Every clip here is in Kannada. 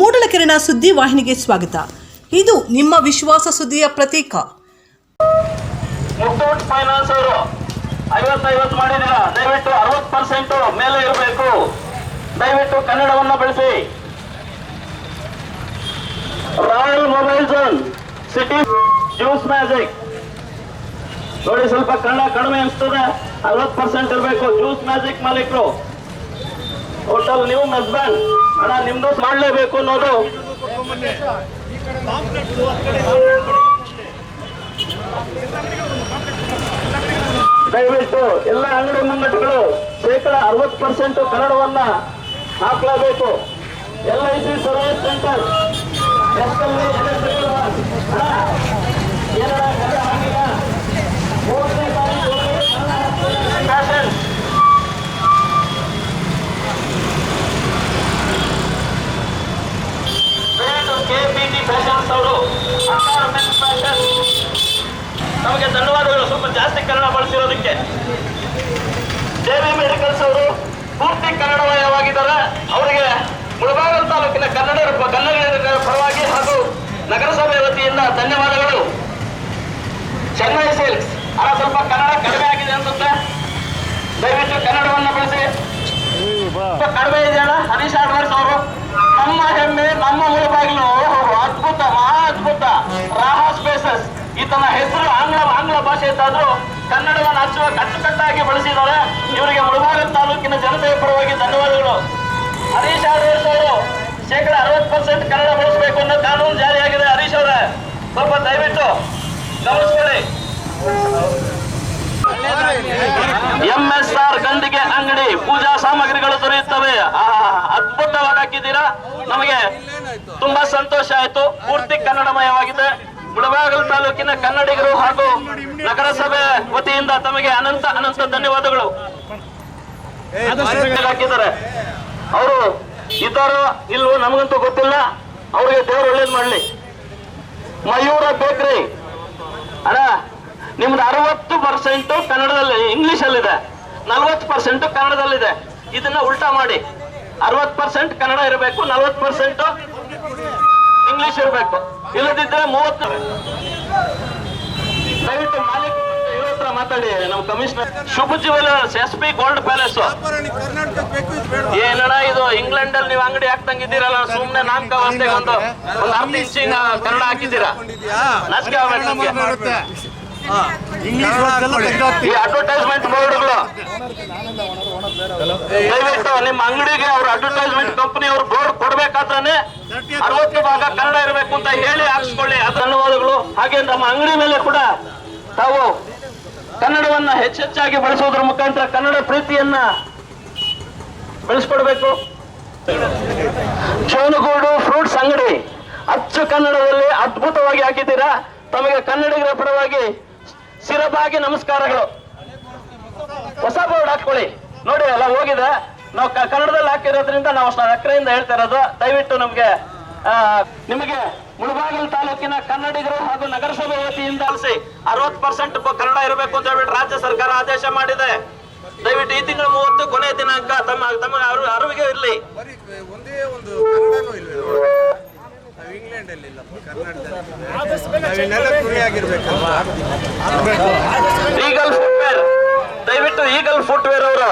ಮೂಡಲಕೆರೆನ ಸುದ್ದಿ ವಾಹಿನಿಗೆ ಸ್ವಾಗತ. ಇದು ನಿಮ್ಮ ವಿಶ್ವಾಸ ಸುದ್ದಿಯ ಪ್ರತೀಕ. ಮುತ್ತೂಟ್ ಫೈನಾನ್ಸ್ ಅವರು ಐವತ್ತೈವತ್ತು ಮಾಡಿದಿರ ದಯವಿಟ್ಟು ಅರವತ್ತು ಪರ್ಸೆಂಟ್ ಮೇಲೆ ಇರಬೇಕು. ದಯವಿಟ್ಟು ಕನ್ನಡವನ್ನು ಬೆಳೆಸಿ. Royal mobile zone city juice magic. ನೋಡಿ, ಸ್ವಲ್ಪ ಕನ್ನಡ ಕಡಿಮೆ ಅನಿಸ್ತದೆ. ಅರವತ್ತು ಪರ್ಸೆಂಟ್ ಇರಬೇಕು. ಜ್ಯೂಸ್ ಮ್ಯಾಜಿಕ್ ಮಾಲೀಕರು. ಹೋಟೆಲ್ ನೀವು ಹಸ್ಬೆಂಡ್ ಹಣ ನಿಮ್ದು ಮಾಡಲೇಬೇಕು ಅನ್ನೋದು. ದಯವಿಟ್ಟು ಎಲ್ಲ ಅಂಗಡಿ ಮುಂಗಟ್ಟುಗಳು ಶೇಕಡ ಅರವತ್ತು ಪರ್ಸೆಂಟ್ ಕನ್ನಡವನ್ನ ಹಾಕಲೇಬೇಕು. L I C service centre KPT fashions ಅವರು ಫ್ಯಾಷನ್ ನಮಗೆ ಧನ್ಯವಾದಗಳು ಸ್ವಲ್ಪ ಜಾಸ್ತಿ ಕನ್ನಡ ಬಳಸಿರೋದಕ್ಕೆ ಜೆವಿ ಮೆಡಿಕಲ್ಸ್ ಅವರು ಪೂರ್ತಿ ಕನ್ನಡಮಯವಾಗಿದ್ದಾರೆ ಅವರಿಗೆ ಮುಳಬಾಗಲ್ ತಾಲೂಕಿನ ಕನ್ನಡ ಕನ್ನಡಿಗರ ಪರವಾಗಿ ಹಾಗೂ ಧನ್ಯವಾದಗಳು. ಚೆನ್ನೈ ಸಿಲ್ಕ್ಸ್ ಅಲ್ಲ, ಸ್ವಲ್ಪ ಕನ್ನಡ ಕಡಿಮೆ ಆಗಿದೆ ಅನ್ಸುತ್ತೆ. ದಯವಿಟ್ಟು ಕನ್ನಡವನ್ನು ಬಳಸಿ. ಕಡಿಮೆ ಇದೆಯಲ್ಲ ಹರೀಶ್ ಆಡ್ವರ್ಸ್ ಅವರು ನಮ್ಮ ಹೆಮ್ಮೆ, ನಮ್ಮ ಮೂಲ ಬಾಗಿಲು ಅದ್ಭುತ ಮಹಾ ಅದ್ಭುತ ರಾಹಾ ಸ್ಪೇಸಸ್ ಈತನ ಹೆಸರು ಆಂಗ್ಲ ಆಂಗ್ಲ ಭಾಷೆ ಇದ್ದಾದ್ರೂ ಕನ್ನಡವನ್ನು ಹಚ್ಚುವ ಕಟ್ಟುಕಟ್ಟಾಗಿ ಬಳಸಿದ್ದಾರೆ ಇವರಿಗೆ ಮುಳುಬಾಗ ತಾಲೂಕಿನ ಜನತೆಯ ಪರವಾಗಿ ಧನ್ಯವಾದಗಳು. ಹರೀಶ್ ಆಡ್ವರ್ಸ್ ಅವರು ಶೇಕಡ ಅರವತ್ತು ಪರ್ಸೆಂಟ್ ಕನ್ನಡ ಬಳಸಬೇಕು ಅನ್ನೋ ಕಾನೂನು ಜಾರಿಯಾಗಿದೆ ಹರೀಶ್ ಅವರೇ ಸ್ವಲ್ಪ ದಯವಿಟ್ಟು ಗಮನಿಸ್ಕೊಳ್ಳಿ. ಎಂ ಎಸ್ ಆರ್ ಗಂಡಿಗೆ ಅಂಗಡಿ ಪೂಜಾ ಸಾಮಗ್ರಿಗಳು ದೊರೆಯುತ್ತವೆ. ಅದ್ಭುತವಾಗಿ ಹಾಕಿದ್ದೀರಾ? ನಮಗೆ ತುಂಬಾ ಸಂತೋಷ ಆಯ್ತು. ಪೂರ್ತಿ ಕನ್ನಡಮಯವಾಗಿದೆ. ಮುಳಬಾಗಲು ತಾಲೂಕಿನ ಕನ್ನಡಿಗರು ಹಾಗೂ ನಗರಸಭೆ ವತಿಯಿಂದ ತಮಗೆ ಅನಂತ ಅನಂತ ಧನ್ಯವಾದಗಳು. ಹಾಕಿದ್ದಾರೆ. ಅವರು ಇದ್ದಾರೋ ಇಲ್ವೋ ನಮಗಂತೂ ಗೊತ್ತಿಲ್ಲ. ಅವ್ರಿಗೆ ದೇವರು ಒಳ್ಳೇದು ಮಾಡ್ಲಿ. ಮಯೂರ ಬೇಕ್ರಿ. ಅಣ್ಣ, ನಿಮ್ದು ಅರವತ್ತು ಪರ್ಸೆಂಟು ಕನ್ನಡದಲ್ಲಿ ಇಂಗ್ಲಿಷ್ ಅಲ್ಲಿದೆ ನಲ್ವತ್ತು ಪರ್ಸೆಂಟ್ ಕನ್ನಡದಲ್ಲಿದೆ. ಇದನ್ನ ಉಲ್ಟಾ ಮಾಡಿ. ಅರವತ್ತು ಪರ್ಸೆಂಟ್ ಕನ್ನಡ ಇರಬೇಕು, ನಲ್ವತ್ತು ಪರ್ಸೆಂಟ್ ಇಂಗ್ಲಿಷ್ ಇರಬೇಕು. ಇಲ್ಲದಿದ್ದರೆ ಮೂವತ್ತು ದಯವಿಟ್ಟು ಮಾಲೀಕ ಮಾತಾಡಿ, ನಮ್ಮ commissioner. Shubha jewellers S P gold palace. ಬೇಕು ಇದು ಇಂಗ್ಲೆಂಡ್ ಅಲ್ಲಿ ನೀವು ಅಂಗಡಿ ಹಾಕ್ತಂಗಿದ್ದೀರಲ್ಲ ಸುಮ್ನೆ ನಾಮಕ ಒಂದು ಒಂದು ಅರ್ಧ ಇಂಚಿನ ಕನ್ನಡ ಹಾಕಿದ್ದೀರಾ? ನಾಚಿಕೆ ಆಗ್ಬೇಕು ಈ ಅಡ್ವರ್ಟೈಸ್ಮೆಂಟ್ ಬೋರ್ಡ್ಗಳು. ದಯವಿಟ್ಟು ನಿಮ್ಮ ಅಂಗಡಿಗೆ ಅವ್ರ ಅಡ್ವರ್ಟೈಸ್ಮೆಂಟ್ ಕಂಪನಿ ಅವ್ರ ಬೋರ್ಡ್ ಕೊಡ್ಬೇಕಾದ್ರೆ ಅರವತ್ತು ಭಾಗ ಕನ್ನಡ ಇರಬೇಕು ಅಂತ ಹೇಳಿ ಹಾಕ್ಸ್ಕೊಳ್ಳಿ. ಧನ್ಯವಾದಗಳು ಹಾಗೆ ನಮ್ಮ ಅಂಗಡಿ ಮೇಲೆ ಕೂಡ ತಾವು ಕನ್ನಡವನ್ನ ಹೆಚ್ಚೆಚ್ಚಾಗಿ ಬಳಸೋದ್ರ ಮುಖಾಂತರ ಕನ್ನಡ ಪ್ರೀತಿಯನ್ನ ಬೆಳೆಸ್ಕೊಡ್ಬೇಕು. ಜೋನುಗೂಡು ಫ್ರೂಟ್ಸ್ ಅಂಗಡಿ. ಅಚ್ಚು ಕನ್ನಡದಲ್ಲಿ ಅದ್ಭುತವಾಗಿ ಹಾಕಿದ್ದೀರಾ? ತಮಗೆ ಕನ್ನಡಿಗರ ಪರವಾಗಿ ಸಿರಬಾಗಿ ನಮಸ್ಕಾರಗಳು. ಹೊಸ ಬೋರ್ಡ್ ಹಾಕೊಳ್ಳಿ ನೋಡಿ ಅಲ್ಲ ಹೋಗಿದೆ. ನಾವು ಕನ್ನಡದಲ್ಲಿ ಹಾಕಿರೋದ್ರಿಂದ ನಾವು ಅಷ್ಟು ಅಕ್ರೆಯಿಂದ ಹೇಳ್ತಾ ಇರೋದು. ದಯವಿಟ್ಟು ನಮಗೆ ನಿಮಗೆ ಮುಳಬಾಗಿಲು ತಾಲೂಕಿನ ಕನ್ನಡಿಗರು ಹಾಗೂ ನಗರಸಭೆ ವತಿಯಿಂದ ಅರವತ್ ಪರ್ಸೆಂಟ್ ಕನ್ನಡ ಇರಬೇಕು ಅಂತ ಹೇಳ್ಬಿಟ್ಟು ರಾಜ್ಯ ಸರ್ಕಾರ ಆದೇಶ ಮಾಡಿದೆ. ದಯವಿಟ್ಟು ಈ ತಿಂಗಳ ಮೂವತ್ತು ಕೊನೆ ದಿನಾಂಕ ತಮ್ಮ ತಮ್ಮ ಅರಿವು- ಅರಿವಿಗೆ ಇರಲಿ. ಒಂದೇ ಒಂದು ಕನ್ನಡನೂ. ನಾವು ಇಂಗ್ಲೆಂಡ್ ಅಲ್ಲಿ ಈಗಲ್ ಫುಟ್ವೇರ್ ದಯವಿಟ್ಟು ಈಗಲ್ ಫುಟ್ವೇರ್ ಅವರು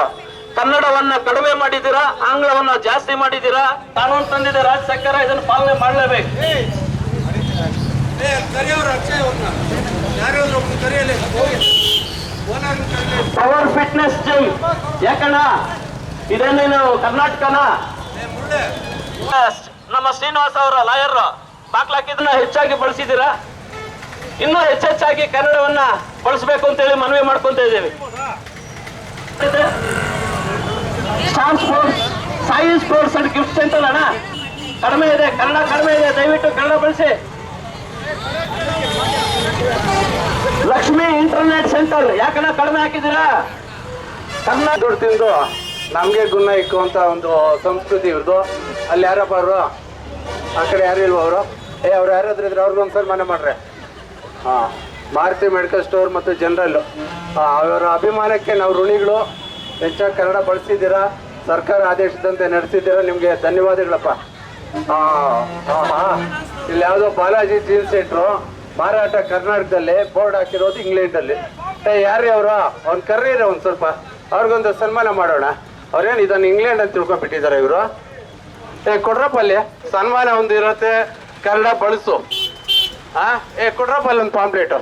ಕನ್ನಡವನ್ನ ಕಡಿಮೆ ಮಾಡಿದ್ದೀರಾ ಆಂಗ್ಲವನ್ನ ಜಾಸ್ತಿ ಮಾಡಿದ್ದೀರಾ? ಕಾನೂನು ತಂದಿದೆ ರಾಜ್ಯ ಸರ್ಕಾರ ಇದನ್ನು ಪಾಲನೆ ಮಾಡಲೇಬೇಕು. ಏ ಕರಿಯವ್ರು ಪವರ್ ಫಿಟ್ನೆಸ್ ಜಿಮ್ ಯಾಕಣ್ಣ? ಇದೇನೇನು ಕರ್ನಾಟಕನ ನಮ್ಮ ಶ್ರೀನಿವಾಸ ಅವರ ಲಾಯರ್ ಬಾಕ್ಲಾಕಿದನ್ನ ಹೆಚ್ಚಾಗಿ ಬಳಸಿದ್ದೀರಾ? ಇನ್ನೂ ಹೆಚ್ಚೆಚ್ಚಾಗಿ ಕನ್ನಡವನ್ನ ಬಳಸಬೇಕು ಅಂತೇಳಿ ಮನವಿ ಮಾಡ್ಕೊಂತ ಇದ್ದೀವಿ. Star sports Sai sports and gift centre ಅಣ್ಣ? ಕಡಿಮೆ ಇದೆ, ಕನ್ನಡ ಕಡಿಮೆ ಇದೆ. ದಯವಿಟ್ಟು ಕನ್ನಡ ಬಳಸಿ. ಲಕ್ಷ್ಮಿ ಇಂಟರ್ನೆಟ್ ಸೆಂಟರ್ ಯಾಕನ ಕಡಿಮೆ ಹಾಕಿದ್ದೀರಾ? ಕನ್ನಡ ದುಡ್ಡು ತಿಂದು ನಮಗೆ ಗುಣ ಇಕ್ಕುವಂತ ಒಂದು ಸಂಸ್ಕೃತಿ ಇವ್ರದ್ದು ಅಲ್ಲಿ ಯಾರಪ್ಪ ಅವರು? ಆ ಕಡೆ ಯಾರು ಇಲ್ವ ಅವರು? ಏ, ಅವ್ರು ಯಾರಾದ್ರೂ ಇದ್ರೆ ಅವ್ರಿಗೆ ಒಂದ್ಸಲ ಮನೆ ಮಾಡ್ರೆ. ಹಾಂ, ಭಾರತಿ ಮೆಡಿಕಲ್ ಸ್ಟೋರ್ ಮತ್ತು ಜನರಲ್. ಅವರ ಅಭಿಮಾನಕ್ಕೆ ನಾವು ಋಣಿಗಳು. ಹೆಚ್ಚಾಗಿ ಕನ್ನಡ ಬಳಸಿದ್ದೀರಾ ಸರ್ಕಾರ ಆದೇಶದಂತೆ ನಡೆಸಿದ್ದೀರಾ? ನಿಮಗೆ ಧನ್ಯವಾದಗಳಪ್ಪ. ಹಾ ಹಾ. ಇಲ್ಲಿ ಯಾವುದೋ ಬಾಲಾಜಿ ಜೀನ್ಸ್ ಸೆಂಟ್ರು. ಮಾರಾಟ ಕರ್ನಾಟಕದಲ್ಲಿ ಬೋರ್ಡ್ ಹಾಕಿರೋದು ಇಂಗ್ಲೆಂಡಲ್ಲಿ. ಯಾರೇ ಅವರು? ಅವ್ನು ಕರ್ರೀರ ಒಂದು ಸ್ವಲ್ಪ. ಅವ್ರಿಗೊಂದು ಸನ್ಮಾನ ಮಾಡೋಣ. ಅವ್ರೇನು ಇದನ್ನು ಇಂಗ್ಲೆಂಡ್ ಅಂತ ತಿಳ್ಕೊಂಡ್ಬಿಟ್ಟಿದ್ದಾರೆ ಇವರು? ಏ, ಕೊಡ್ರಪ್ಪ ಅಲ್ಲಿ. ಸನ್ಮಾನ ಒಂದು ಇರುತ್ತೆ. ಕನ್ನಡ ಬಳಸು. ಹಾ ಏ, ಕೊಡ್ರಪ್ಪ ಅಲ್ಲಿ ಒಂದು ಪಾಂಪ್ಲೇಟು.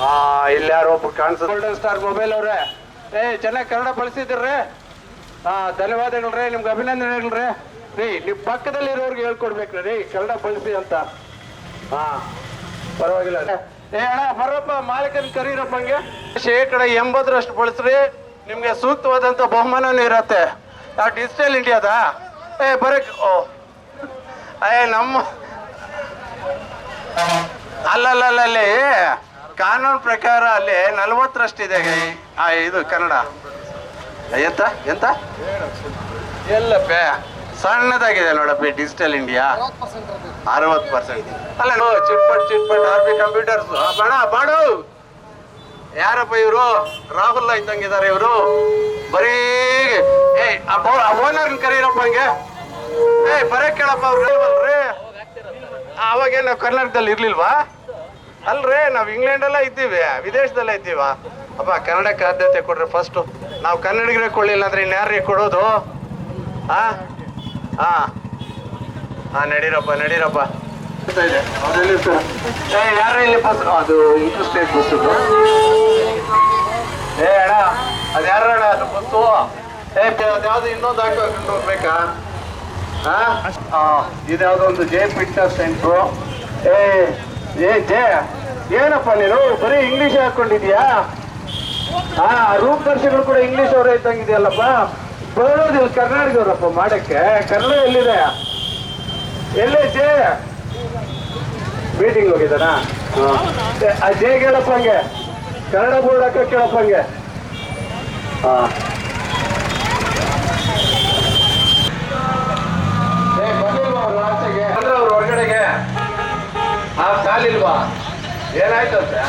ಹಾ ಇಲ್ಲಿ ಯಾರೋ ಒಬ್ಬ ಕಾಣಿಸ್ ಗೋಲ್ಡನ್ ಸ್ಟಾರ್ ಮೊಬೈಲ್ ಅವ್ರೆ. ಏ, ಚೆನ್ನಾಗಿ ಕನ್ನಡ ಬಳಸಿದ್ರಿ ಹಾ ಧನ್ಯವಾದಗಳ್ರಿ ನಿಮ್ಗೆ ಅಭಿನಂದನೆಗಳ್ರಿ ರೀ. ನೀವು ಪಕ್ಕದಲ್ಲಿರೋರ್ಗೆ ಹೇಳ್ಕೊಡ್ಬೇಕ್ರಿ ರೀ, ಕನ್ನಡ ಬಳಸಿ ಅಂತ. ಹಾ ಪರವಾಗಿಲ್ಲ. ಏ ಅಣ್ಣ ಬರಪ್ಪ ಮಾಲೀಕನ ಕರೀರಪ್ಪ ಹಂಗೆ. ಶೇಕಡ ಎಂಬತ್ತರಷ್ಟು ಬಳಸ್ರಿ ನಿಮ್ಗೆ ಸೂಕ್ತವಾದಂಥ ಬಹುಮಾನನೂ ಇರತ್ತೆ. ಆ ಡಿಜಿಟಲ್ ಇಂಡಿಯಾದ ಏ ಬರಕ್ ಓ. ಏ ನಮ್ಮ ಅಲ್ಲಲ್ಲಲ್ಲಿ ಕಾನೂನು ಪ್ರಕಾರ ಅಲ್ಲಿ ನಲವತ್ತರಷ್ಟಿದೆ ಇದೆ ಆ, ಇದು ಕನ್ನಡ. ಎಂತ? ಎಂತ ಎಲ್ಲಪ್ಪ. ಸಣ್ಣದಾಗಿದೆ ನೋಡಪ್ಪ ಡಿಜಿಟಲ್ ಇಂಡಿಯಾ ಅರವತ್ತು ಪರ್ಸೆಂಟ್ ಅಲ್ಲ ಚಿಟ್ಪಟ್ ಚಿಟ್ಪಟ್ ಆರ್ ಬಿ ಕಂಪ್ಯೂಟರ್ಸ್ ಬಣ, ಬಾಡು. ಯಾರಪ್ಪ ಇವರು? ರಾಹುಲ್ ಇದ್ದಂಗಿದ್ದಾರೆ ಇವರು. ಬರೀ, ಏ ಓನರ್ ಕರೀರಪ್ಪ ಹಂಗೆ. ಏ, ಬರೇ ಕೇಳಪ್ಪ ಅವ್ರು ಅವಾಗೇನು ನಾವು ಕರ್ನಾಟಕದಲ್ಲಿ ಇರ್ಲಿಲ್ವಾ? ಅಲ್ರೇ, ನಾವು ಇಂಗ್ಲೆಂಡಲ್ಲ ಇದ್ದೀವಿ, ವಿದೇಶದಲ್ಲೇ ಇದ್ದೀವ. ಅಪ್ಪ ಕನ್ನಡಕ್ಕೆ ಆದ್ಯತೆ ಕೊಡ್ರಿ ಫಸ್ಟು ನಾವು ಕನ್ನಡಿಗರೇ ಕೊಡ್ಲಿಲ್ಲ ಅಂದ್ರೆ ಇನ್ಯಾರಿಗೆ ಕೊಡೋದು? ಹಾ ಹಾ ಹಾ ನಡೀರಪ್ಪ ನಡೀರಪ್ಪ. ಇದೆ ಯಾರು ಇಲ್ಲಿ ಬಸ್ ಅದು ಇಂಟರ್ಸ್ಟೇಟ್ ಬಸ್ ಏ, ಅಣ್ಣ, ಅದು ಯಾರು ಅಣ್ಣ? ಅದು ಬಸ್ಸು. ಏ ಯಾವುದೋ ಇನ್ನೊಂದು ಹಾಕೊಂಡು ಹೋಗ್ಬೇಕಾ? ಹಾ ಇದ್ಯಾವುದೋ ಒಂದು ಜೆ ಫಿಟ್ನೆಸ್ ಸೆಂಟ್ರು. ಏ ಏ, ಜೆ, ಏನಪ್ಪ ನೀನು? ಬರೀ ಇಂಗ್ಲಿಷ್ ಹಾಕೊಂಡಿದ್ಯಾ ಹಾ ರೂಪದರ್ಶಿಗಳು ಕೂಡ ಇಂಗ್ಲಿಷ್ ಅವರೇ ಇದ್ದಂಗಿದೆಯಲ್ಲಪ್ಪ ಬರೋದಿಲ್ಲ ಕರ್ನಾಟಕದವರಪ್ಪ ಮಾಡಕ್ಕೆ ಕನ್ನಡ ಎಲ್ಲಿದೆ? ಎಲ್ಲೈತೆ ಮೀಟಿಂಗ್ ಹೋಗಿದ್ದಾನ? ಆ ಕೇಳಪ್ಪ ಹಂಗೆ. ಕನ್ನಡ ಬೋರ್ಡ್ ಹಾಕ ಕೇಳಪ್ಪ ಹಂಗೆ. ಹಾ. ಅವ್ರು ಹೊರಗಡೆಗೆ. ಆ ಕಾಲಿಲ್ವಾ ಏನಾಯ್ತಂತೆ?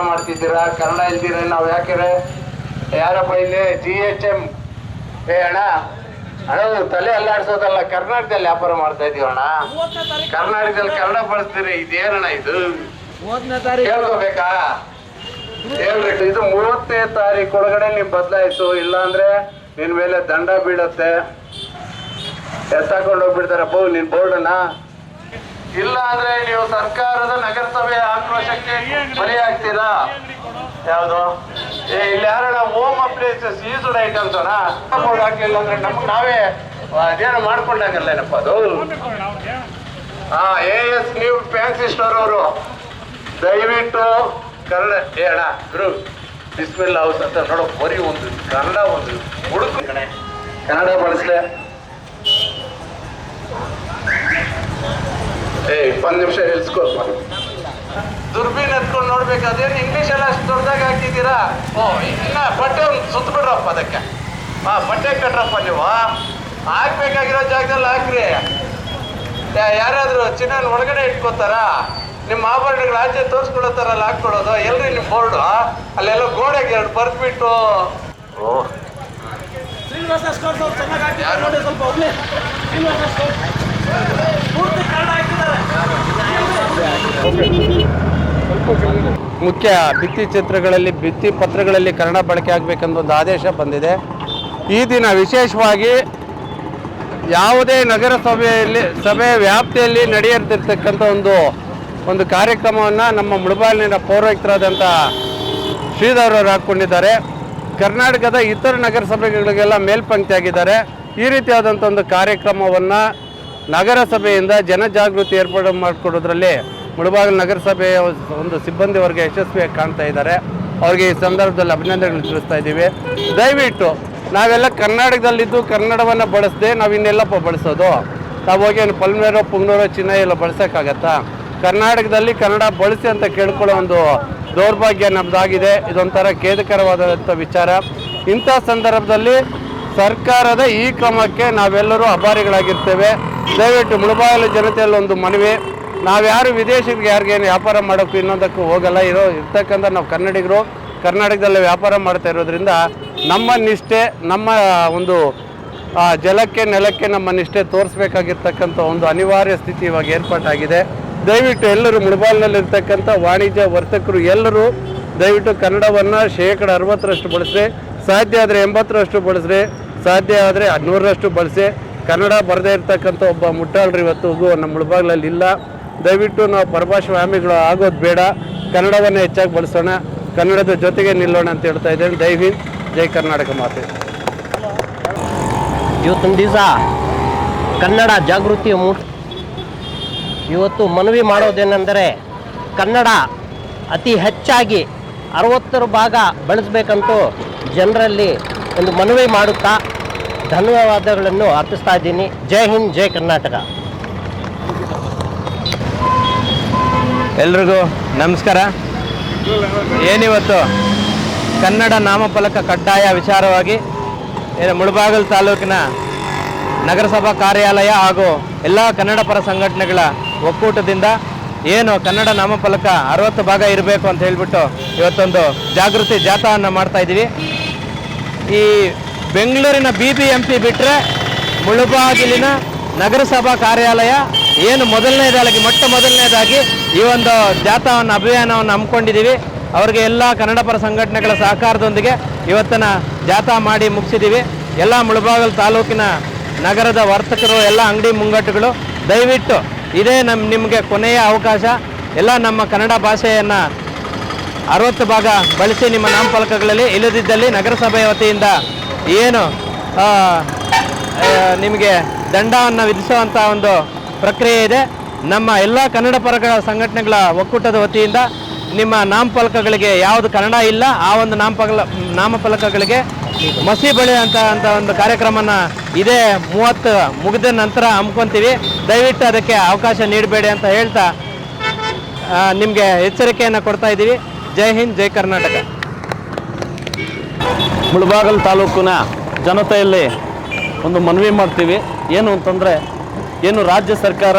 ಮಾಡ್ತಿದ್ದೀರಾ? ಕನ್ನಡ ಇಲ್ದಿರ ನಾವು ಯಾಕೆ ಯಾರಪ್ಪ ಇಲ್ಲಿ ಜಿ ಎಚ್ ಎಂ ಏ ಅಣ್ಣ ಅಣ್ಣ ತಲೆ ಅಲ್ಲಾಡ್ಸೋದಲ್ಲ ಕರ್ನಾಟಕದಲ್ಲಿ ವ್ಯಾಪಾರ ಮಾಡ್ತಾ ಇದೀವಿ ಅಣ್ಣ? ಕರ್ನಾಟಕದಲ್ಲಿ ಕನ್ನಡ ಬಳಸ್ತೀರಿ ಇದೇನಣ್ಣ ಇದು? ಹೇಳ್ಕೋಬೇಕಾ? ಹೇಳ್ಬೇಕು ಇದು ಮೂವತ್ತನೇ ತಾರೀಕು ಒಳಗಡೆ ನೀವು ಬದಲಾಯಿಸು ಇಲ್ಲಾಂದ್ರೆ ನಿನ್ ಮೇಲೆ ದಂಡ ಬೀಳತ್ತೆ. ಎತ್ತಾಕೊಂಡು ಹೋಗ್ಬಿಡ್ತಾರಪ್ಪ ನಿನ್ ಬೋರ್ಡನ್ನ. ಇಲ್ಲ ಅಂದ್ರೆ ನೀವು ಸರ್ಕಾರದ ನಗರಸಭೆ ಆಕ್ರೋಶಕ್ಕೆ ಬಲಿಯಾಗ್ತೀರಾ? ಯಾವುದು? ಏ, ಇಲ್ಲಿ ಯಾರಣ ಹೋಮ್ ಅಪ್ಲೈನ್ಸಸ್ ಯೂಸ್ಡ್ ಐಟಮ್ಸ್ ಅಣ್ಣ ಅಂದ್ರೆ ನಮ್ಗೆ ನಾವೇ ಅದೇನೋ ಮಾಡ್ಕೊಂಡಾಗಲ್ಲೇನಪ್ಪ ಅದು? ಹಾ ಎ ಎಸ್ ನೀವು ಫ್ಯಾನ್ಸಿ ಸ್ಟೋರ್ ಅವರು. ದಯವಿಟ್ಟು ಕನ್ನಡ, ಏ, ಅಣ್ಣ, ಗುರು ಬಿಸ್ಮಿಲ್ ಹೌಸ್ ಅಂತ ನೋಡೋ, ಬರೀ ಒಂದು, ಕನ್ನಡ ಒಂದು ಹುಡುಕು. ಕನ್ನಡ ಬಳಸ್ಲೆ. ಏ, ಇಪ್ಪತ್ತು ನಿಮಿಷ ನಿಲ್ಸ್ಕೊಪ್ಪ ದುರ್ಬೀನ್ ಎತ್ಕೊಂಡು ನೋಡ್ಬೇಕು. ಅದೇನು ಇಂಗ್ಲೀಷ್ ಎಲ್ಲ ಅಷ್ಟು ದೊಡ್ಡದಾಗಿ ಹಾಕಿದ್ದೀರಾ? ಓ ಇಲ್ಲ ಬಟ್ಟೆ ಒಂದು ಸುತ್ತ ಬಿಡ್ರಪ್ಪ ಅದಕ್ಕೆ. ಹಾ ಬಟ್ಟೆ ಕಟ್ರಪ್ಪ ನೀವು. ಹಾಕ್ಬೇಕಾಗಿರೋ ಜಾಗದಲ್ಲಿ ಹಾಕ್ರಿ. ಯಾರಾದರೂ ಯಾರಾದ್ರೂ ಚಿನ್ನ ಒಳಗಡೆ ಇಟ್ಕೋತಾರ? ನಿಮ್ಮ ಆಭರಣಗಳು ಆಚೆ ತೋರಿಸ್ಕೊಡೋ ಥರ ಅಲ್ಲಿ ಎಲ್ಲರಿ ಎಲ್ರಿ ನಿಮ್ಮ ಬೋರ್ಡು ಅಲ್ಲೆಲ್ಲ ಗೋಡೆಗೆ ಎರಡು ಬರ್ದ್ಬಿಟ್ಟು. ಓ. ಶ್ರೀನಿವಾಸ ಅವ್ರು ಚೆನ್ನಾಗಿ ಹಾಕಿದ್ದಾರೆ ನೋಡಿ ಸ್ವಲ್ಪ ಶ್ರೀನಿವಾಸ ಪೂರ್ತಿ ಕನ್ನಡ ಹಾಕಿದ್ದಾರೆ. ಮುಖ್ಯ ಭಿತ್ತಿ ಚಿತ್ರಗಳಲ್ಲಿ ಭಿತ್ತಿ ಪತ್ರಗಳಲ್ಲಿ ಕನ್ನಡ ಬಳಕೆ ಆಗಬೇಕೆಂದು ಒಂದು ಆದೇಶ ಬಂದಿದೆ. ಈ ದಿನ ವಿಶೇಷವಾಗಿ ಯಾವುದೇ ನಗರಸಭೆಯಲ್ಲಿ ಸಭೆ ವ್ಯಾಪ್ತಿಯಲ್ಲಿ ನಡೆಯುತ್ತಿರ್ತಕ್ಕಂಥ ಒಂದು ಒಂದು ಕಾರ್ಯಕ್ರಮವನ್ನು ನಮ್ಮ ಮುಳುಬಾಲಿನ ಪೌರಾಯುಕ್ತರಾದಂಥ ಶ್ರೀಧರ್ ಅವರು ಹಾಕ್ಕೊಂಡಿದ್ದಾರೆ. ಕರ್ನಾಟಕದ ಇತರ ನಗರಸಭೆಗಳಿಗೆಲ್ಲ ಮೇಲ್ಪಂಕ್ತಿಯಾಗಿದ್ದಾರೆ. ಈ ರೀತಿಯಾದಂಥ ಒಂದು ಕಾರ್ಯಕ್ರಮವನ್ನು ನಗರಸಭೆಯಿಂದ ಜನಜಾಗೃತಿ ಏರ್ಪಾಡು ಮಾಡಿಕೊಡೋದ್ರಲ್ಲಿ ಮುಳಬಾಗಿಲು ನಗರಸಭೆಯ ಒಂದು ಸಿಬ್ಬಂದಿ ವರ್ಗ ಯಶಸ್ವಿಯಾಗಿ ಕಾಣ್ತಾ ಇದ್ದಾರೆ. ಅವ್ರಿಗೆ ಈ ಸಂದರ್ಭದಲ್ಲಿ ಅಭಿನಂದನೆಗಳು ತಿಳಿಸ್ತಾ ಇದ್ದೀವಿ. ದಯವಿಟ್ಟು ನಾವೆಲ್ಲ ಕರ್ನಾಟಕದಲ್ಲಿದ್ದು ಕನ್ನಡವನ್ನು ಬಳಸದೆ ನಾವು ಇನ್ನೆಲ್ಲಪ್ಪ ಬಳಸೋದು. ನಾವು ಹೋಗಿ ಏನು ಪಲ್ಮೇರೋ ಪುಂಗ್ನೂರೋ ಚಿನ್ನ ಎಲ್ಲ ಬಳಸೋಕ್ಕಾಗತ್ತಾ? ಕರ್ನಾಟಕದಲ್ಲಿ ಕನ್ನಡ ಬಳಸಿ ಅಂತ ಕೇಳ್ಕೊಳ್ಳೋ ಒಂದು ದೌರ್ಭಾಗ್ಯ ನಮ್ಮದಾಗಿದೆ ಇದೊಂಥರ ಖೇದಕರವಾದಂಥ ವಿಚಾರ. ಇಂಥ ಸಂದರ್ಭದಲ್ಲಿ ಸರ್ಕಾರದ ಈ ಕ್ರಮಕ್ಕೆ ನಾವೆಲ್ಲರೂ ಅಭಾರಿಗಳಾಗಿರ್ತೇವೆ. ದಯವಿಟ್ಟು ಮುಳಬಾಗಿಲು ಜನತೆಯಲ್ಲಿ ಒಂದು ಮನವಿ ನಾವ್ಯಾರು ವಿದೇಶಿಗೆ ಯಾರಿಗೇನು ವ್ಯಾಪಾರ ಮಾಡೋಕ್ಕೂ ಇನ್ನೊಂದಕ್ಕೂ ಹೋಗಲ್ಲ. ಇರೋ, ಇರ್ತಕ್ಕಂಥ ನಾವು ಕನ್ನಡಿಗರು, ಕರ್ನಾಟಕದಲ್ಲೇ ವ್ಯಾಪಾರ ಮಾಡ್ತಾ ಇರೋದ್ರಿಂದ ನಮ್ಮ ನಿಷ್ಠೆ, ನಮ್ಮ ಒಂದು ಜಲಕ್ಕೆ, ನೆಲಕ್ಕೆ ನಮ್ಮ ನಿಷ್ಠೆ ತೋರಿಸ್ಬೇಕಾಗಿರ್ತಕ್ಕಂಥ ಒಂದು ಅನಿವಾರ್ಯ ಸ್ಥಿತಿ ಇವಾಗ ಏರ್ಪಾಟಾಗಿದೆ. ದಯವಿಟ್ಟು ಎಲ್ಲರೂ ಮುಳಬಾಲ್ನಲ್ಲಿರ್ತಕ್ಕಂಥ ವಾಣಿಜ್ಯ ವರ್ತಕರು ಎಲ್ಲರೂ ದಯವಿಟ್ಟು ಕನ್ನಡವನ್ನು ಶೇಕಡ ಅರವತ್ತರಷ್ಟು ಬಳಸ್ರಿ. ಸಾಧ್ಯ ಆದರೆ ಎಂಬತ್ತರಷ್ಟು ಬಳಸ್ರಿ. ಸಾಧ್ಯ ಆದರೆ ನೂರರಷ್ಟು ಬಳಸಿ. ಕನ್ನಡ ಬರದೇ ಇರ್ತಕ್ಕಂಥ ಒಬ್ಬ ಮುಟ್ಟಾಳ್ರಿ ಇವತ್ತು ನಮ್ಮ ಮುಳಬಾಗ್ಲಲ್ಲಿ ಇಲ್ಲ ದಯವಿಟ್ಟು ನಾವು ಪರಭಾಷೆ ಆಗೋದು ಬೇಡ. ಕನ್ನಡವನ್ನು ಹೆಚ್ಚಾಗಿ ಬಳಸೋಣ. ಕನ್ನಡದ ಜೊತೆಗೆ ನಿಲ್ಲೋಣ ಅಂತ ಹೇಳ್ತಾ ಇದ್ದೇನೆ. ಜೈ ಹಿಂದ್, ಜೈ ಕರ್ನಾಟಕ ಮಾತೆ. ಇವತ್ತಿನ ದಿವಸ ಕನ್ನಡ ಜಾಗೃತಿ ಮೂಡ್ ಇವತ್ತು ಮನವಿ ಮಾಡೋದೇನೆಂದರೆ ಕನ್ನಡ ಅತಿ ಹೆಚ್ಚಾಗಿ ಅರವತ್ತರ ಭಾಗ ಬಳಸಬೇಕಂತೂ ಜನರಲ್ಲಿ ಒಂದು ಮನವಿ ಮಾಡುತ್ತಾ ಧನ್ಯವಾದಗಳನ್ನು ಅರ್ಪಿಸ್ತಾ ಇದ್ದೀನಿ. ಜೈ ಹಿಂದ್, ಜೈ ಕರ್ನಾಟಕ. ಎಲ್ರಿಗೂ ನಮಸ್ಕಾರ. ಏನಿವತ್ತು? ಕನ್ನಡ ನಾಮಫಲಕ ಕಡ್ಡಾಯ ವಿಚಾರವಾಗಿ ಏನು ಮುಳಬಾಗಲ್ ತಾಲೂಕಿನ ನಗರಸಭಾ ಕಾರ್ಯಾಲಯ ಹಾಗೂ ಎಲ್ಲ ಕನ್ನಡ ಪರ ಸಂಘಟನೆಗಳ ಒಕ್ಕೂಟದಿಂದ ಏನು ಕನ್ನಡ ನಾಮಫಲಕ ಅರವತ್ತು ಭಾಗ ಇರಬೇಕು ಅಂತ ಹೇಳಿಬಿಟ್ಟು ಇವತ್ತೊಂದು ಜಾಗೃತಿ ಜಾಥಾವನ್ನು ಮಾಡ್ತಾ ಇದ್ದೀವಿ. ಈ ಬೆಂಗಳೂರಿನ ಬಿ ಬಿ ಎಂ ಪಿ ಬಿಟ್ಟರೆ ಮುಳುಬಾಗಿಲಿನ ನಗರಸಭಾ ಕಾರ್ಯಾಲಯ ಏನು ಮೊದಲನೇದಾಗಿ, ಮೊಟ್ಟ ಮೊದಲನೇದಾಗಿ ಈ ಒಂದು ಜಾಥಾವನ್ನು, ಅಭಿಯಾನವನ್ನು ಹಮ್ಮಿಕೊಂಡಿದ್ದೀವಿ. ಅವರಿಗೆ ಎಲ್ಲ ಕನ್ನಡ ಪರ ಸಂಘಟನೆಗಳ ಸಹಕಾರದೊಂದಿಗೆ ಇವತ್ತಿನ ಜಾಥಾ ಮಾಡಿ ಮುಗಿಸಿದ್ದೀವಿ. ಎಲ್ಲ ಮುಳಬಾಗಲ್ ತಾಲೂಕಿನ ನಗರದ ವರ್ತಕರು, ಎಲ್ಲ ಅಂಗಡಿ ಮುಂಗಟ್ಟುಗಳು, ದಯವಿಟ್ಟು ಇದೇ ನಮ್ಮ ನಿಮಗೆ ಕೊನೆಯ ಅವಕಾಶ. ಎಲ್ಲ ನಮ್ಮ ಕನ್ನಡ ಭಾಷೆಯನ್ನು ಅರವತ್ತು ಭಾಗ ಬಳಸಿ ನಿಮ್ಮ ನಾಮಫಲಕಗಳಲ್ಲಿ ಇಲ್ಲದಿದ್ದಲ್ಲಿ ನಗರಸಭೆಯ ವತಿಯಿಂದ ಏನು ನಿಮಗೆ ದಂಡವನ್ನು ವಿಧಿಸುವಂಥ ಒಂದು ಪ್ರಕ್ರಿಯೆ ಇದೆ. ನಮ್ಮ ಎಲ್ಲ ಕನ್ನಡ ಪರಗಳ ಸಂಘಟನೆಗಳ ಒಕ್ಕೂಟದ ವತಿಯಿಂದ ನಿಮ್ಮ ನಾಮಫಲಕಗಳಿಗೆ ಯಾವುದು ಕನ್ನಡ ಇಲ್ಲ, ಆ ಒಂದು ನಾಮಫಲ, ನಾಮಫಲಕಗಳಿಗೆ ಮಸಿ ಬಳಿಯುವಂಥ ಅಂತ ಒಂದು ಕಾರ್ಯಕ್ರಮನ ಇದೇ ಮೂವತ್ತು ಮುಗಿದ ನಂತರ ಹಮ್ಕೊತೀವಿ ದಯವಿಟ್ಟು ಅದಕ್ಕೆ ಅವಕಾಶ ನೀಡಬೇಡಿ ಅಂತ ಹೇಳ್ತಾ ನಿಮಗೆ ಎಚ್ಚರಿಕೆಯನ್ನು ಕೊಡ್ತಾ ಇದ್ದೀವಿ. ಜೈ ಹಿಂದ್, ಜೈ ಕರ್ನಾಟಕ. ಮುಳಬಾಗಲ್ ತಾಲೂಕಿನ ಜನತೆಯಲ್ಲಿ ಒಂದು ಮನವಿ ಮಾಡ್ತೀವಿ. ಏನು ಅಂತಂದರೆ ಏನು ರಾಜ್ಯ ಸರ್ಕಾರ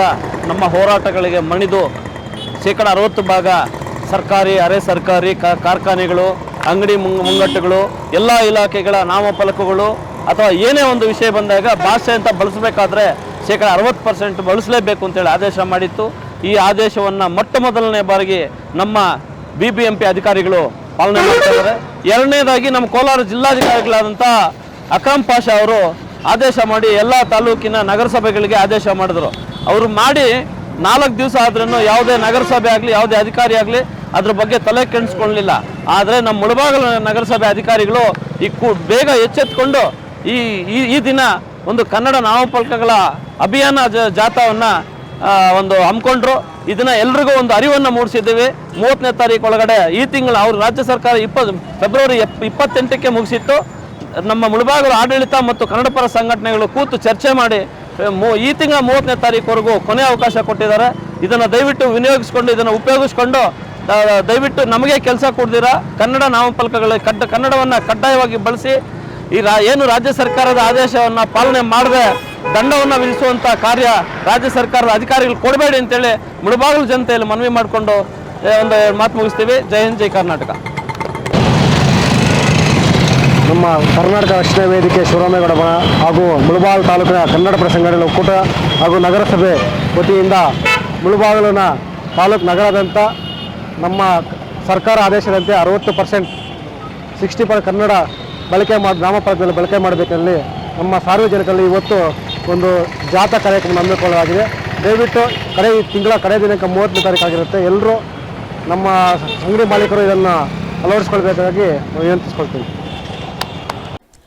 ನಮ್ಮ ಹೋರಾಟಗಳಿಗೆ ಮಣಿದು ಶೇಕಡ ಅರವತ್ತು ಭಾಗ ಸರ್ಕಾರಿ, ಅರೆ ಸರ್ಕಾರಿ ಕಾರ್ಖಾನೆಗಳು, ಅಂಗಡಿ ಮುಂಗ್ ಮುಂಗಟ್ಟುಗಳು, ಎಲ್ಲ ಇಲಾಖೆಗಳ ನಾಮಫಲಕಗಳು ಅಥವಾ ಏನೇ ಒಂದು ವಿಷಯ ಬಂದಾಗ ಭಾಷೆ ಅಂತ ಬಳಸಬೇಕಾದ್ರೆ ಶೇಕಡ ಅರವತ್ತು ಪರ್ಸೆಂಟ್ ಬಳಸಲೇಬೇಕು ಅಂತೇಳಿ ಆದೇಶ ಮಾಡಿತ್ತು. ಈ ಆದೇಶವನ್ನು ಮೊಟ್ಟ ಮೊದಲನೇ ಬಾರಿಗೆ ನಮ್ಮ ಬಿ ಬಿ ಎಂ ಪಿ ಅಧಿಕಾರಿಗಳು ಪಾಲನೆ ಮಾಡ್ತಾ ಇದ್ದಾರೆ. ಎರಡನೇದಾಗಿ ನಮ್ಮ ಕೋಲಾರ ಜಿಲ್ಲಾಧಿಕಾರಿಗಳಾದಂಥ ಅಕ್ರಮ್ ಪಾಷಾ ಅವರು ಆದೇಶ ಮಾಡಿ ಎಲ್ಲ ತಾಲೂಕಿನ ನಗರಸಭೆಗಳಿಗೆ ಆದೇಶ ಮಾಡಿದ್ರು. ಅವರು ಮಾಡಿ ನಾಲ್ಕು ದಿವಸ ಆದ್ರೂ ಯಾವುದೇ ನಗರಸಭೆ ಆಗಲಿ, ಯಾವುದೇ ಅಧಿಕಾರಿ ಆಗಲಿ ಅದ್ರ ಬಗ್ಗೆ ತಲೆ ಕೆಣಿಸ್ಕೊಳ್ಳಲಿಲ್ಲ ಆದರೆ ನಮ್ಮ ಮುಳಬಾಗಲ ನಗರಸಭೆ ಅಧಿಕಾರಿಗಳು ಈ ಕು ಬೇಗ ಎಚ್ಚೆತ್ಕೊಂಡು ಈ, ಈ- ದಿನ ಒಂದು ಕನ್ನಡ ನಾಮಫಲಕಗಳ ಅಭಿಯಾನ ಜಾಥಾವನ್ನು ಒಂದು ಹಮ್ಮಿಕೊಂಡ್ರು ಇದನ್ನ ಎಲ್ರಿಗೂ ಒಂದು ಅರಿವನ್ನು ಮೂಡಿಸಿದ್ದೀವಿ. ಮೂವತ್ತನೇ ತಾರೀಕು ಒಳಗಡೆ ಈ ತಿಂಗಳು ಅವರು ರಾಜ್ಯ ಸರ್ಕಾರ ಇಪ್ಪತ್ತು, ಫೆಬ್ರವರಿ ಎಪ್, ಇಪ್ಪತ್ತೆಂಟಕ್ಕೆ ಮುಗಿಸಿತ್ತು. ನಮ್ಮ ಮುಳಬಾಗಲು ಆಡಳಿತ ಮತ್ತು ಕನ್ನಡ ಪರ ಸಂಘಟನೆಗಳು ಕೂತು ಚರ್ಚೆ ಮಾಡಿ ಈ ತಿಂಗಳ ಮೂವತ್ತನೇ ತಾರೀಕುವರೆಗೂ ಕೊನೆ ಅವಕಾಶ ಕೊಟ್ಟಿದ್ದಾರೆ. ಇದನ್ನು ದಯವಿಟ್ಟು ವಿನಿಯೋಗಿಸ್ಕೊಂಡು, ಇದನ್ನು ಉಪಯೋಗಿಸ್ಕೊಂಡು ದಯವಿಟ್ಟು ನಮಗೆ ಕೆಲಸ ಕೊಡ್ದಿರಾ. ಕನ್ನಡ ನಾಮಫಲಕಗಳ ಕಡ್ಡ, ಕನ್ನಡವನ್ನು ಕಡ್ಡಾಯವಾಗಿ ಬಳಸಿ, ಈ ಏನು ರಾಜ್ಯ ಸರ್ಕಾರದ ಆದೇಶವನ್ನು ಪಾಲನೆ ಮಾಡದೆ ದಂಡವನ್ನು ವಿಧಿಸುವಂಥ ಕಾರ್ಯ ರಾಜ್ಯ ಸರ್ಕಾರದ ಅಧಿಕಾರಿಗಳು ಕೊಡಬೇಡಿ ಅಂತೇಳಿ ಮುಳಬಾಗಿಲು ಜನತೆಯಲ್ಲಿ ಮನವಿ ಮಾಡಿಕೊಂಡು ಒಂದು ಮಾತು ಮುಗಿಸ್ತೀವಿ. ಜೈ ಹಿಂದ್, ಜೈ ಕರ್ನಾಟಕ. ನಮ್ಮ ಕರ್ನಾಟಕ ರಕ್ಷಣಾ ವೇದಿಕೆ ಶಿವರಾಮೇಗೌಡ ಬಣ ಹಾಗೂ ಮುಳಬಾಗಿಲು ತಾಲೂಕಿನ ಕನ್ನಡ ಸಂಘಟನೆ ಒಕ್ಕೂಟ ಹಾಗೂ ನಗರಸಭೆ ವತಿಯಿಂದ ಮುಳಬಾಗಿಲಿನ ತಾಲೂಕು ನಗರದಂತ ನಮ್ಮ ಸರ್ಕಾರ ಆದೇಶದಂತೆ ಅರವತ್ತು ಪರ್ಸೆಂಟ್ ಸಿಕ್ಸ್ಟಿ ಪರ್ ಕನ್ನಡ ಬಳಕೆ ಮಾಡಿ ನಾಮಫಲಕದಲ್ಲಿ ಬಳಕೆ ಮಾಡಬೇಕಲ್ಲಿ ನಮ್ಮ ಸಾರ್ವಜನಿಕರಲ್ಲಿ ಇವತ್ತು ಒಂದು ಜಾಥಾ ಕಾರ್ಯಕ್ರಮ ಹಮ್ಮಿಕೊಳ್ಳಲಾಗಿದೆ. ದಯವಿಟ್ಟು ಕಡೆ ತಿಂಗಳ ಕಡೆ ದಿನಾಂಕ ಮೂವತ್ತನೇ ತಾರೀಕು ಆಗಿರುತ್ತೆ. ಎಲ್ಲರೂ ನಮ್ಮ ಅಂಗಡಿ ಮಾಲೀಕರು ಇದನ್ನು ಅಳವಡಿಸ್ಕೊಳ್ಬೇಕಾಗಿ ವಿನಂತಿಸ್ಕೊಳ್ತೀನಿ.